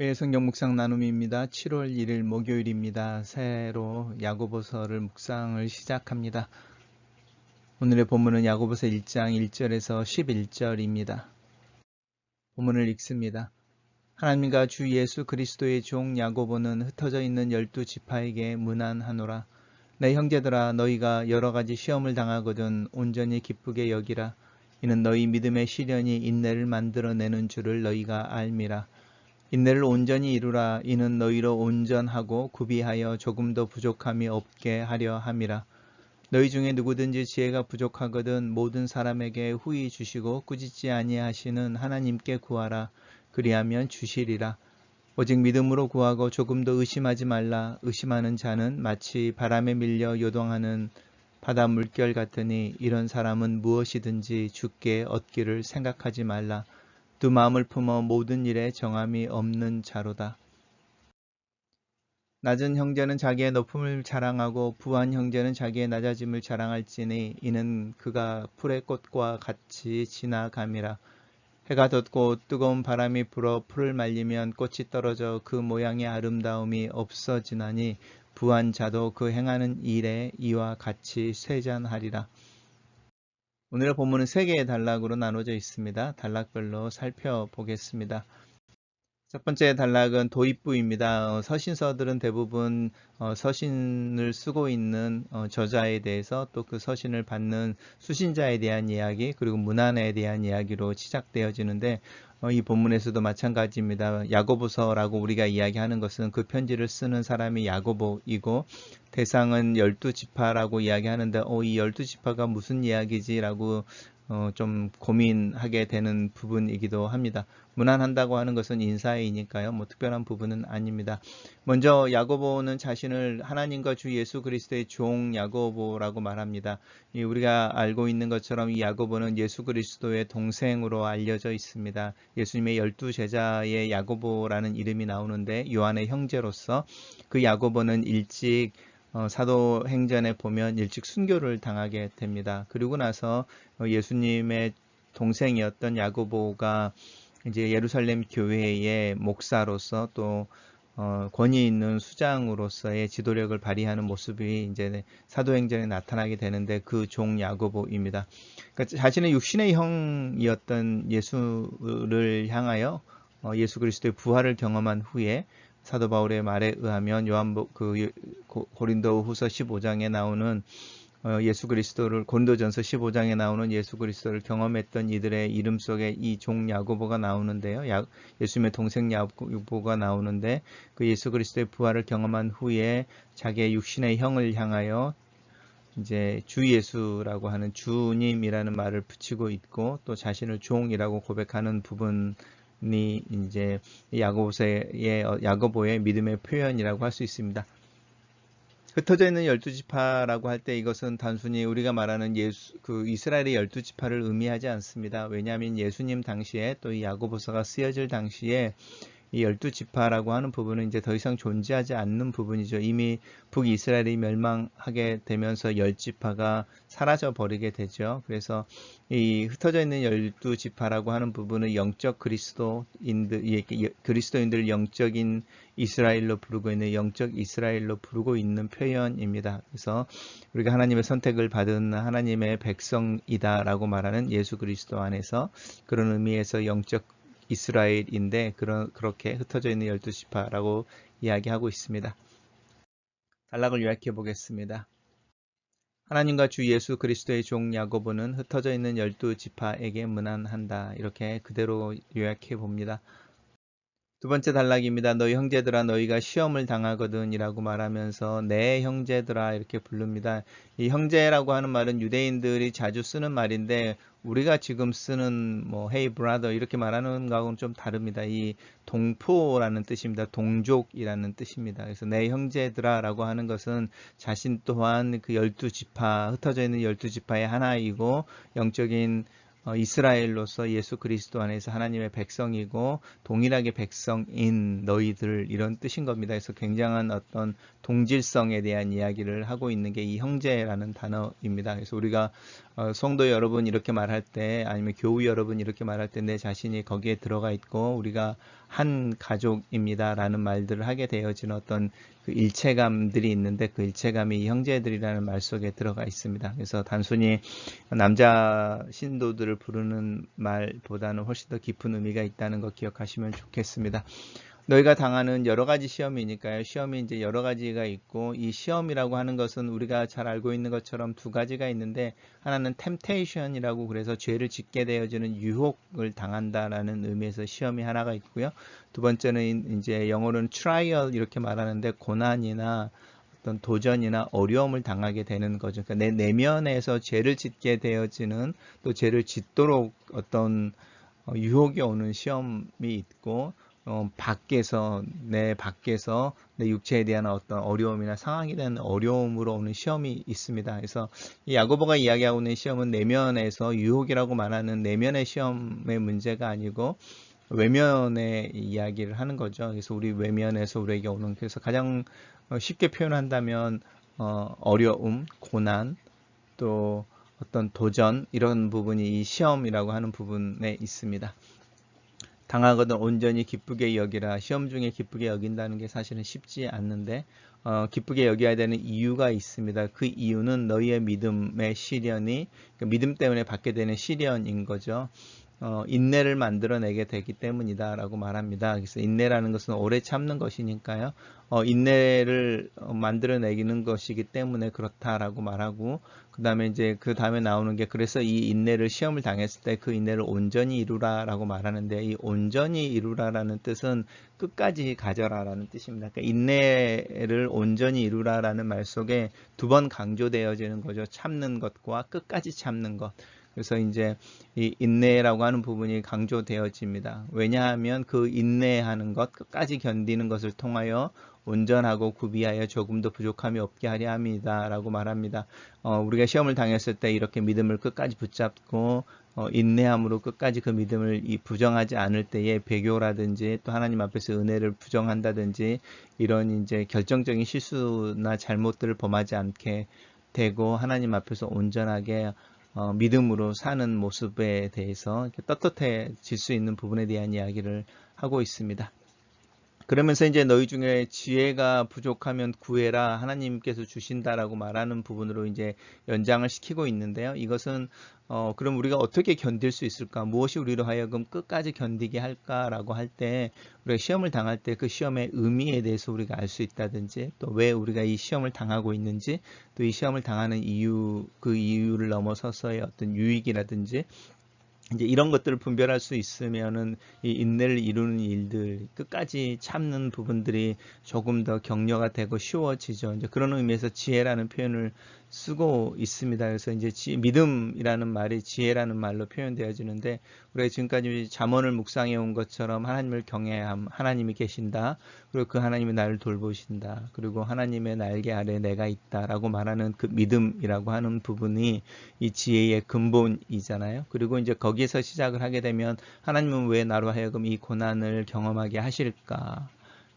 매일 성경 묵상 나눔입니다. 7월 1일 목요일입니다. 새로 야고보서를 묵상을 시작합니다. 오늘의 본문은 야고보서 1장 1절에서 11절입니다. 본문을 읽습니다. 하나님과 주 예수 그리스도의 종 야고보는 흩어져 있는 열두 지파에게 문안하노라. 내 형제들아 너희가 여러 가지 시험을 당하거든 온전히 기쁘게 여기라. 이는 너희 믿음의 시련이 인내를 만들어내는 줄을 너희가 알미라. 인내를 온전히 이루라. 이는 너희로 온전하고 구비하여 조금도 부족함이 없게 하려 함이라. 너희 중에 누구든지 지혜가 부족하거든 모든 사람에게 후히 주시고 꾸짖지 아니하시는 하나님께 구하라. 그리하면 주시리라. 오직 믿음으로 구하고 조금도 의심하지 말라. 의심하는 자는 마치 바람에 밀려 요동하는 바다 물결 같으니 이런 사람은 무엇이든지 죽게 얻기를 생각하지 말라 두 마음을 품어 모든 일에 정함이 없는 자로다. 낮은 형제는 자기의 높음을 자랑하고 부한 형제는 자기의 낮아짐을 자랑할지니 이는 그가 풀의 꽃과 같이 지나감이라. 해가 돋고 뜨거운 바람이 불어 풀을 말리면 꽃이 떨어져 그 모양의 아름다움이 없어지나니 부한 자도 그 행하는 일에 이와 같이 쇠잔하리라. 오늘의 본문은 세 개의 단락으로 나눠져 있습니다. 단락별로 살펴보겠습니다. 첫 번째 단락은 도입부입니다. 어, 서신서들은 대부분 어, 서신을 쓰고 있는 어, 저자에 대해서 또 그 서신을 받는 수신자에 대한 이야기 그리고 문안에 대한 이야기로 시작되어지는데 어, 이 본문에서도 마찬가지입니다. 야고보서라고 우리가 이야기하는 것은 그 편지를 쓰는 사람이 야고보이고 대상은 열두 지파라고 이야기하는데 어, 이 열두 지파가 무슨 이야기지라고 어, 좀 고민하게 되는 부분이기도 합니다. 무난한다고 하는 것은 인사이니까요. 뭐 특별한 부분은 아닙니다. 먼저 야고보는 자신을 하나님과 주 예수 그리스도의 종 야고보라고 말합니다. 이 우리가 알고 있는 것처럼 이 야고보는 예수 그리스도의 동생으로 알려져 있습니다. 예수님의 열두 제자의 야고보라는 이름이 나오는데 요한의 형제로서 그 야고보는 일찍 어, 사도행전에 보면 일찍 순교를 당하게 됩니다. 그리고 나서 어, 예수님의 동생이었던 야고보가 이제 예루살렘 교회의 목사로서 또 어, 권위 있는 수장으로서의 지도력을 발휘하는 모습이 이제 사도행전에 나타나게 되는데 그 종 야고보입니다. 그러니까 자신의 육신의 형이었던 예수를 향하여 어, 예수 그리스도의 부활을 경험한 후에 사도 바울의 말에 의하면 요한 그 고린도 후서 15장에 나오는 어, 예수 그리스도를 고린도전서 15장에 나오는 예수 그리스도를 경험했던 이들의 이름 속에 이 종 야고보가 나오는데요. 야, 예수님의 동생 야고보가 나오는데 그 예수 그리스도의 부활을 경험한 후에 자기의 육신의 형을 향하여 이제 주 예수라고 하는 주님이라는 말을 붙이고 있고 또 자신을 종이라고 고백하는 부분 이 이제 야고보의 야고보의 믿음의 표현이라고 할 수 있습니다. 흩어져 있는 열두 지파라고 할 때 이것은 단순히 우리가 말하는 예수 그 이스라엘의 열두 지파를 의미하지 않습니다. 왜냐하면 예수님 당시에 또이 야고보서가 쓰여질 당시에 이 열두 지파라고 하는 부분은 이제 더 이상 존재하지 않는 부분이죠. 이미 북이스라엘이 멸망하게 되면서 열 지파가 사라져 버리게 되죠. 그래서 이 흩어져 있는 열두 지파라고 하는 부분은 영적 그리스도인들, 그리스도인들 영적인 이스라엘로 부르고 있는 영적 이스라엘로 부르고 있는 표현입니다. 그래서 우리가 하나님의 선택을 받은 하나님의 백성이다라고 말하는 예수 그리스도 안에서 그런 의미에서 영적 이스라엘인데 그런 그렇게 흩어져 있는 열두 지파라고 이야기하고 있습니다. 단락을 요약해 보겠습니다. 하나님과 주 예수 그리스도의 종 야고보는 흩어져 있는 열두 지파에게 문안한다. 이렇게 그대로 요약해 봅니다. 두 번째 단락입니다. 너희 형제들아 너희가 시험을 당하거든 이라고 말하면서 내 형제들아 이렇게 부릅니다. 이 형제라고 하는 말은 유대인들이 자주 쓰는 말인데 우리가 지금 쓰는 뭐 hey brother 이렇게 말하는 거하고는 좀 다릅니다. 이 동포라는 뜻입니다. 동족이라는 뜻입니다. 그래서 내 형제들아 라고 하는 것은 자신 또한 그 열두 지파 흩어져 있는 열두 지파의 하나이고 영적인 어, 이스라엘로서 예수 그리스도 안에서 하나님의 백성이고 동일하게 백성인 너희들 이런 뜻인 겁니다. 그래서 굉장한 어떤 동질성에 대한 이야기를 하고 있는 게 이 형제라는 단어입니다. 그래서 우리가 어, 성도 여러분 이렇게 말할 때 아니면 교우 여러분 이렇게 말할 때 내 자신이 거기에 들어가 있고 우리가 한 가족입니다라는 말들을 하게 되어지는 어떤 그 일체감들이 있는데 그 일체감이 형제들이라는 말 속에 들어가 있습니다. 그래서 단순히 남자 신도들을 부르는 말보다는 훨씬 더 깊은 의미가 있다는 거 기억하시면 좋겠습니다. 너희가 당하는 여러 가지 시험이니까요. 시험이 이제 여러 가지가 있고 이 시험이라고 하는 것은 우리가 잘 알고 있는 것처럼 두 가지가 있는데 하나는 temptation이라고 그래서 죄를 짓게 되어지는 유혹을 당한다라는 의미에서 시험이 하나가 있고요. 두 번째는 이제 영어로는 trial 이렇게 말하는데 고난이나 어떤 도전이나 어려움을 당하게 되는 거죠. 그러니까 내 내면에서 죄를 짓게 되어지는 또 죄를 짓도록 어떤 어, 유혹이 오는 시험이 있고 어, 밖에서 내 밖에서 내 육체에 대한 어떤 어려움이나 상황에 대한 어려움으로 오는 시험이 있습니다. 그래서 이 야고보가 이야기하고 있는 시험은 내면에서 유혹이라고 말하는 내면의 시험의 문제가 아니고 외면의 이야기를 하는 거죠. 그래서 우리 외면에서 우리에게 오는 그래서 가장 어, 쉽게 표현한다면 어, 어려움, 고난, 또 어떤 도전 이런 부분이 이 시험이라고 하는 부분에 있습니다. 당하거든 온전히 기쁘게 여기라 시험 중에 기쁘게 여긴다는 게 사실은 쉽지 않는데 어, 기쁘게 여겨야 되는 이유가 있습니다. 그 이유는 너희의 믿음의 시련이 그 믿음 때문에 받게 되는 시련인 거죠. 어, 인내를 만들어내게 되기 때문이다라고 말합니다. 그래서 인내라는 것은 오래 참는 것이니까요. 어, 인내를 어, 만들어내기는 것이기 때문에 그렇다라고 말하고 그 다음에 이제 그 다음에 나오는 게 그래서 이 인내를 시험을 당했을 때 그 인내를 온전히 이루라라고 말하는데 이 온전히 이루라라는 뜻은 끝까지 가져라라는 뜻입니다. 그러니까 인내를 온전히 이루라라는 말 속에 두 번 강조되어지는 거죠. 참는 것과 끝까지 참는 것. 그래서 이제 이 인내라고 하는 부분이 강조되어집니다. 왜냐하면 그 인내하는 것, 끝까지 견디는 것을 통하여 온전하고 구비하여 조금도 부족함이 없게 하려 합니다. 라고 말합니다. 어, 우리가 시험을 당했을 때 이렇게 믿음을 끝까지 붙잡고 어, 인내함으로 끝까지 그 믿음을 이 부정하지 않을 때에 배교라든지 또 하나님 앞에서 은혜를 부정한다든지 이런 이제 결정적인 실수나 잘못들을 범하지 않게 되고 하나님 앞에서 온전하게 어, 믿음으로 사는 모습에 대해서 떳떳해질 수 있는 부분에 대한 이야기를 하고 있습니다. 그러면서 이제 너희 중에 지혜가 부족하면 구해라 하나님께서 주신다라고 말하는 부분으로 이제 연장을 시키고 있는데요. 이것은 어 그럼 우리가 어떻게 견딜 수 있을까? 무엇이 우리로 하여금 끝까지 견디게 할까라고 할 때 우리가 시험을 당할 때 그 시험의 의미에 대해서 우리가 알 수 있다든지 또 왜 우리가 이 시험을 당하고 있는지 또 이 시험을 당하는 이유 그 이유를 넘어서서의 어떤 유익이라든지 이제 이런 것들을 분별할 수 있으면은 이 인내를 이루는 일들 끝까지 참는 부분들이 조금 더 격려가 되고 쉬워지죠. 이제 그런 의미에서 지혜라는 표현을 쓰고 있습니다. 그래서 이제 지, 믿음이라는 말이 지혜라는 말로 표현되어지는데 우리가 지금까지 잠언을 묵상해 온 것처럼 하나님을 경외함, 하나님이 계신다. 그리고 그 하나님이 나를 돌보신다. 그리고 하나님의 날개 아래 내가 있다라고 말하는 그 믿음이라고 하는 부분이 이 지혜의 근본이잖아요. 그리고 이제 거기에서 시작을 하게 되면 하나님은 왜 나로 하여금 이 고난을 경험하게 하실까?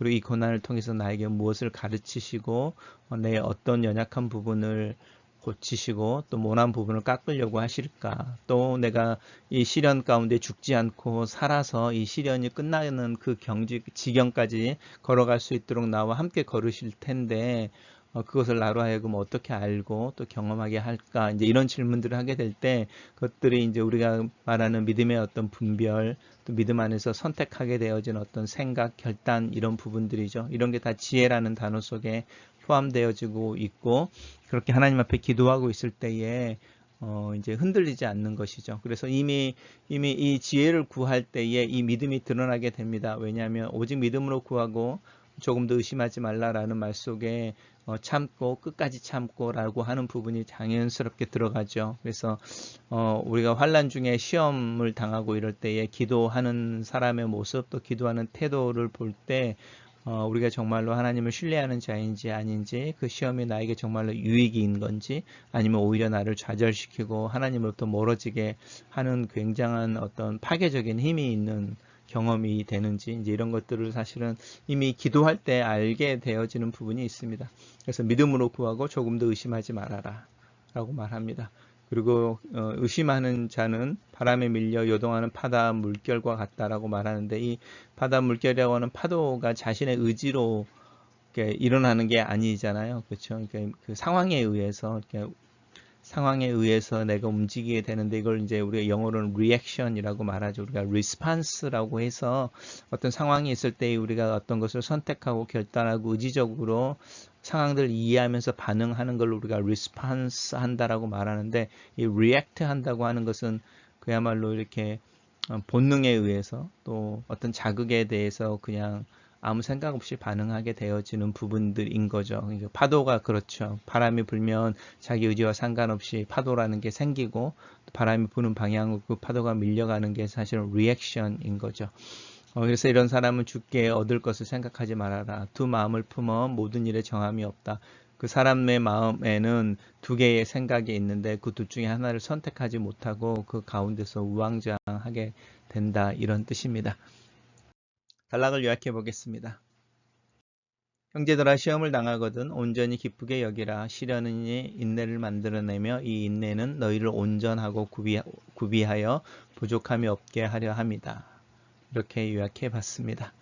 그리고 이 고난을 통해서 나에게 무엇을 가르치시고 어, 내 어떤 연약한 부분을 고치시고 또 모난 부분을 깎으려고 하실까? 또 내가 이 시련 가운데 죽지 않고 살아서 이 시련이 끝나는 그 경지 지경까지 걸어갈 수 있도록 나와 함께 걸으실 텐데 어, 그것을 나로 하여금 어떻게 알고 또 경험하게 할까 이제 이런 질문들을 하게 될 때 그것들이 이제 우리가 말하는 믿음의 어떤 분별 또 믿음 안에서 선택하게 되어진 어떤 생각 결단 이런 부분들이죠 이런 게 다 지혜라는 단어 속에 포함되어지고 있고 그렇게 하나님 앞에 기도하고 있을 때에 어, 이제 흔들리지 않는 것이죠. 그래서 이미, 이미 이 지혜를 구할 때에 이 믿음이 드러나게 됩니다. 왜냐하면 오직 믿음으로 구하고 조금 더 의심하지 말라라는 말 속에 어, 참고 끝까지 참고라고 하는 부분이 자연스럽게 들어가죠. 그래서 어, 우리가 환란 중에 시험을 당하고 이럴 때에 기도하는 사람의 모습 또 기도하는 태도를 볼때 어, 우리가 정말로 하나님을 신뢰하는 자인지 아닌지 그 시험이 나에게 정말로 유익인 건지 아니면 오히려 나를 좌절시키고 하나님으로부터 멀어지게 하는 굉장한 어떤 파괴적인 힘이 있는 경험이 되는지 이제 이런 것들을 사실은 이미 기도할 때 알게 되어지는 부분이 있습니다. 그래서 믿음으로 구하고 조금 더 의심하지 말아라 라고 말합니다. 그리고 어, 의심하는 자는 바람에 밀려 요동하는 바다 물결과 같다라고 말하는데 이 바다 물결이라고 하는 파도가 자신의 의지로 일어나는 게 아니잖아요. 그렇죠? 그러니까 그 상황에 의해서 상황에 의해서 내가 움직이게 되는데 이걸 이제 우리가 영어로는 reaction이라고 말하죠. 우리가 response라고 해서 어떤 상황이 있을 때 우리가 어떤 것을 선택하고 결단하고 의지적으로 상황들을 이해하면서 반응하는 걸 우리가 response 한다라고 말하는데 이 react 한다고 하는 것은 그야말로 이렇게 본능에 의해서 또 어떤 자극에 대해서 그냥 아무 생각 없이 반응하게 되어지는 부분들인 거죠. 그러니까 파도가 그렇죠. 바람이 불면 자기 의지와 상관없이 파도라는 게 생기고 바람이 부는 방향으로 그 파도가 밀려가는 게 사실은 리액션인 거죠. 어, 그래서 이런 사람은 죽게 얻을 것을 생각하지 말아라. 두 마음을 품어 모든 일에 정함이 없다. 그 사람의 마음에는 두 개의 생각이 있는데 그 둘 중에 하나를 선택하지 못하고 그 가운데서 우왕좌왕하게 된다. 이런 뜻입니다. 단락을 요약해 보겠습니다. 형제들아 시험을 당하거든 온전히 기쁘게 여기라 시련이 인내를 만들어내며 이 인내는 너희를 온전하고 구비, 하여 부족함이 없게 하려 합니다. 이렇게 요약해 봤습니다.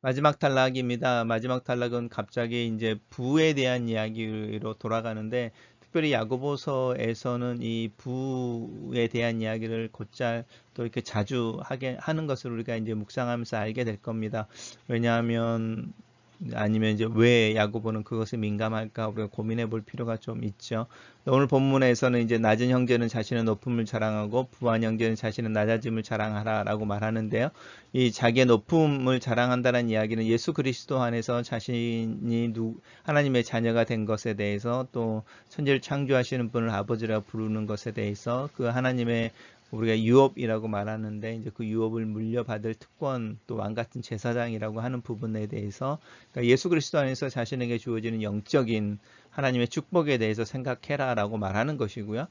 마지막 단락입니다. 마지막 단락은 갑자기 이제 부에 대한 이야기로 돌아가는데 특별히 야고보서에서는 이 부에 대한 이야기를 곧잘 또 이렇게 자주 하게 하는 것을 우리가 이제 묵상하면서 알게 될 겁니다. 왜냐하면 아니면 이제 왜 야고보는 그것에 민감할까 우리가 고민해 볼 필요가 좀 있죠. 오늘 본문에서는 이제 낮은 형제는 자신의 높음을 자랑하고 부한 형제는 자신의 낮아짐을 자랑하라라고 말하는데요. 이 자기의 높음을 자랑한다는 이야기는 예수 그리스도 안에서 자신이 누, 하나님의 자녀가 된 것에 대해서 또 천지를 창조하시는 분을 아버지라 부르는 것에 대해서 그 하나님의 우리가 유업이라고 말하는데 이제 그 유업을 물려받을 특권 또 왕 같은 제사장이라고 하는 부분에 대해서 그러니까 예수 그리스도 안에서 자신에게 주어지는 영적인 하나님의 축복에 대해서 생각해라라고 말하는 것이고요.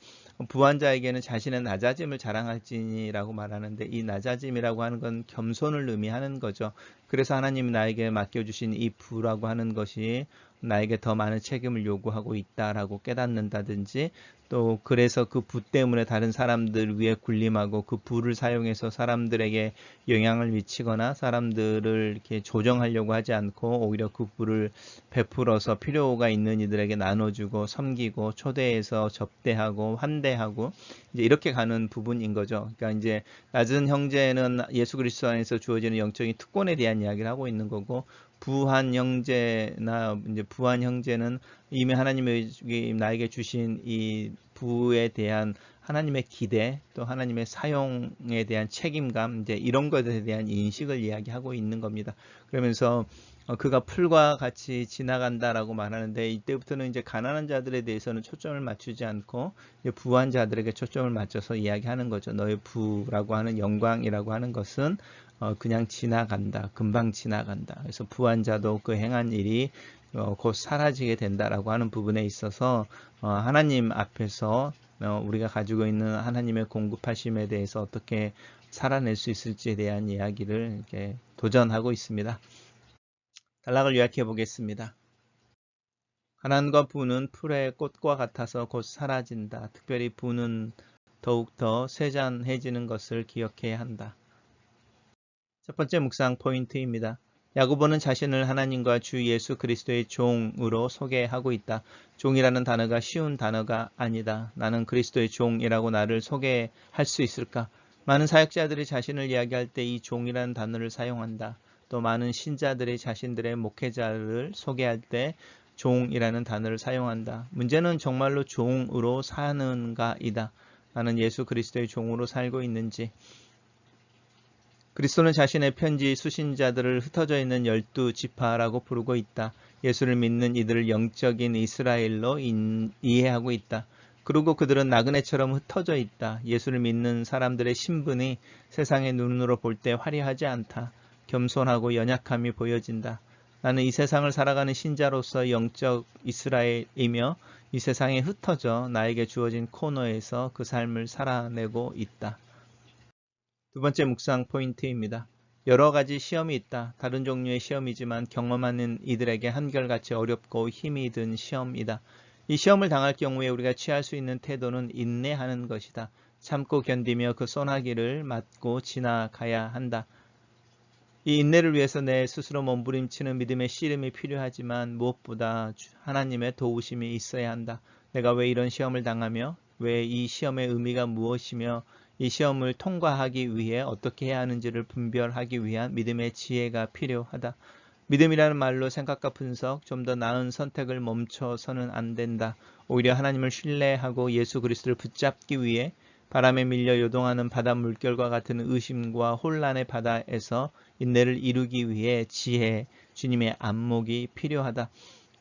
부한자에게는 자신의 낮아짐을 자랑할지니라고 말하는데 이 낮아짐이라고 하는 건 겸손을 의미하는 거죠. 그래서 하나님이 나에게 맡겨주신 이 부라고 하는 것이 나에게 더 많은 책임을 요구하고 있다라고 깨닫는다든지 또 그래서 그 부 때문에 다른 사람들 위에 군림하고 그 부를 사용해서 사람들에게 영향을 미치거나 사람들을 이렇게 조정하려고 하지 않고 오히려 그 부를 베풀어서 필요가 있는 이들에게 나눠주고 섬기고 초대해서 접대하고 환대하고 이제 이렇게 가는 부분인 거죠. 그러니까 이제 낮은 형제는 예수 그리스도 안에서 주어지는 영적인 특권에 대한 이야기를 하고 있는 거고 부한 형제나 이제 부한 형제는 이미 하나님의 나에게 주신 이 부에 대한 하나님의 기대 또 하나님의 사용에 대한 책임감 이제 이런 것에 대한 인식을 이야기하고 있는 겁니다. 그러면서 어, 그가 풀과 같이 지나간다라고 말하는데 이때부터는 이제 가난한 자들에 대해서는 초점을 맞추지 않고 부한 자들에게 초점을 맞춰서 이야기하는 거죠. 너의 부라고 하는 영광이라고 하는 것은 어, 그냥 지나간다. 금방 지나간다. 그래서 부한 자도 그 행한 일이 어, 곧 사라지게 된다라고 하는 부분에 있어서 하나님 앞에서 우리가 가지고 있는 하나님의 공급하심에 대해서 어떻게 살아낼 수 있을지에 대한 이야기를 이렇게 도전하고 있습니다. 단락을 요약해 보겠습니다. 가난과 부는 풀의 꽃과 같아서 곧 사라진다. 특별히 부는 더욱더 세잔해지는 것을 기억해야 한다. 첫 번째 묵상 포인트입니다. 야구보는 자신을 하나님과 주 예수 그리스도의 종으로 소개하고 있다. 종이라는 단어가 쉬운 단어가 아니다. 나는 그리스도의 종이라고 나를 소개할 수 있을까? 많은 사역자들이 자신을 이야기할 때 이 종이라는 단어를 사용한다. 또 많은 신자들이 자신들의 목회자를 소개할 때 종이라는 단어를 사용한다. 문제는 정말로 종으로 사는가이다. 나는 예수 그리스도의 종으로 살고 있는지. 그리스도는 자신의 편지 수신자들을 흩어져 있는 열두 지파라고 부르고 있다. 예수를 믿는 이들을 영적인 이스라엘로 인, 이해하고 있다. 그리고 그들은 나그네처럼 흩어져 있다. 예수를 믿는 사람들의 신분이 세상의 눈으로 볼 때 화려하지 않다. 겸손하고 연약함이 보여진다. 나는 이 세상을 살아가는 신자로서 영적 이스라엘이며 이 세상에 흩어져 나에게 주어진 코너에서 그 삶을 살아내고 있다. 두 번째 묵상 포인트입니다. 여러 가지 시험이 있다. 다른 종류의 시험이지만 경험하는 이들에게 한결같이 어렵고 힘이 든 시험이다. 이 시험을 당할 경우에 우리가 취할 수 있는 태도는 인내하는 것이다. 참고 견디며 그 소나기를 맞고 지나가야 한다. 이 인내를 위해서 내 스스로 몸부림치는 믿음의 씨름이 필요하지만 무엇보다 하나님의 도우심이 있어야 한다. 내가 왜 이런 시험을 당하며 왜 이 시험의 의미가 무엇이며 이 시험을 통과하기 위해 어떻게 해야 하는지를 분별하기 위한 믿음의 지혜가 필요하다. 믿음이라는 말로 생각과 분석, 좀 더 나은 선택을 멈춰서는 안 된다. 오히려 하나님을 신뢰하고 예수 그리스도를 붙잡기 위해 바람에 밀려 요동하는 바다 물결과 같은 의심과 혼란의 바다에서 인내를 이루기 위해 지혜, 주님의 안목이 필요하다.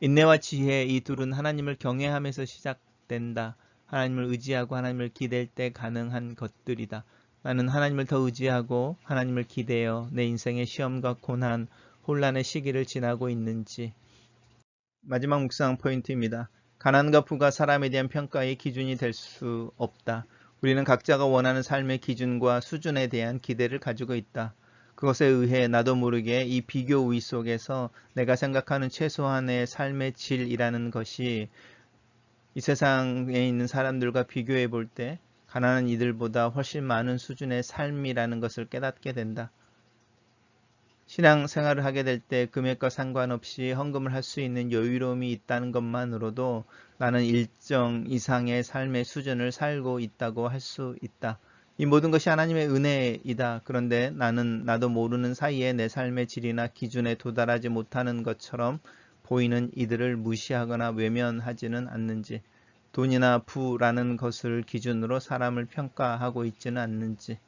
인내와 지혜 이 둘은 하나님을 경외하면서 시작된다. 하나님을 의지하고 하나님을 기댈 때 가능한 것들이다. 나는 하나님을 더 의지하고 하나님을 기대어 내 인생의 시험과 고난, 혼란의 시기를 지나고 있는지. 마지막 묵상 포인트입니다. 가난과 부가 사람에 대한 평가의 기준이 될 수 없다. 우리는 각자가 원하는 삶의 기준과 수준에 대한 기대를 가지고 있다. 그것에 의해 나도 모르게 이 비교 우위 속에서 내가 생각하는 최소한의 삶의 질이라는 것이 이 세상에 있는 사람들과 비교해 볼 때 가난한 이들보다 훨씬 많은 수준의 삶이라는 것을 깨닫게 된다. 신앙 생활을 하게 될 때 금액과 상관없이 헌금을 할 수 있는 여유로움이 있다는 것만으로도 나는 일정 이상의 삶의 수준을 살고 있다고 할 수 있다. 이 모든 것이 하나님의 은혜이다. 그런데 나는 나도 모르는 사이에 내 삶의 질이나 기준에 도달하지 못하는 것처럼 보이는 이들을 무시하거나 외면하지는 않는지, 돈이나 부라는 것을 기준으로 사람을 평가하고 있지는 않는지,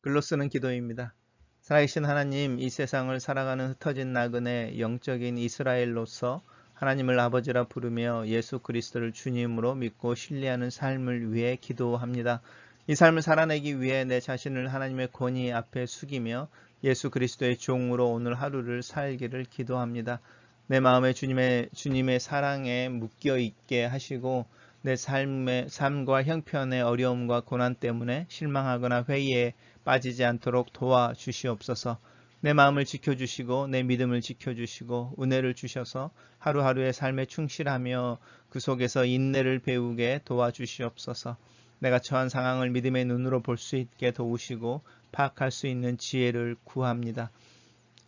글로 쓰는 기도입니다. 살아계신 하나님, 이 세상을 살아가는 흩어진 나그네 영적인 이스라엘로서 하나님을 아버지라 부르며 예수 그리스도를 주님으로 믿고 신뢰하는 삶을 위해 기도합니다. 이 삶을 살아내기 위해 내 자신을 하나님의 권위 앞에 숙이며 예수 그리스도의 종으로 오늘 하루를 살기를 기도합니다. 내 마음에 주님의 주님의 사랑에 묶여 있게 하시고 내 삶의 삶과 형편의 어려움과 고난 때문에 실망하거나 회의에 빠지지 않도록 도와주시옵소서. 내 마음을 지켜주시고 내 믿음을 지켜주시고 은혜를 주셔서 하루하루의 삶에 충실하며 그 속에서 인내를 배우게 도와주시옵소서. 내가 처한 상황을 믿음의 눈으로 볼 수 있게 도우시고 파악할 수 있는 지혜를 구합니다.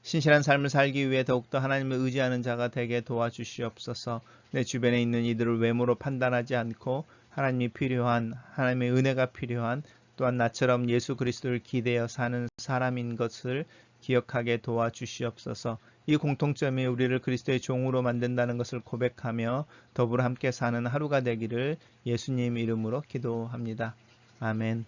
신실한 삶을 살기 위해 더욱더 하나님을 의지하는 자가 되게 도와주시옵소서. 내 주변에 있는 이들을 외모로 판단하지 않고 하나님이 필요한 하나님의 은혜가 필요한 또한 나처럼 예수 그리스도를 기대어 사는 사람인 것을 기억하게 도와주시옵소서. 이 공통점이 우리를 그리스도의 종으로 만든다는 것을 고백하며 더불어 함께 사는 하루가 되기를 예수님 이름으로 기도합니다. 아멘.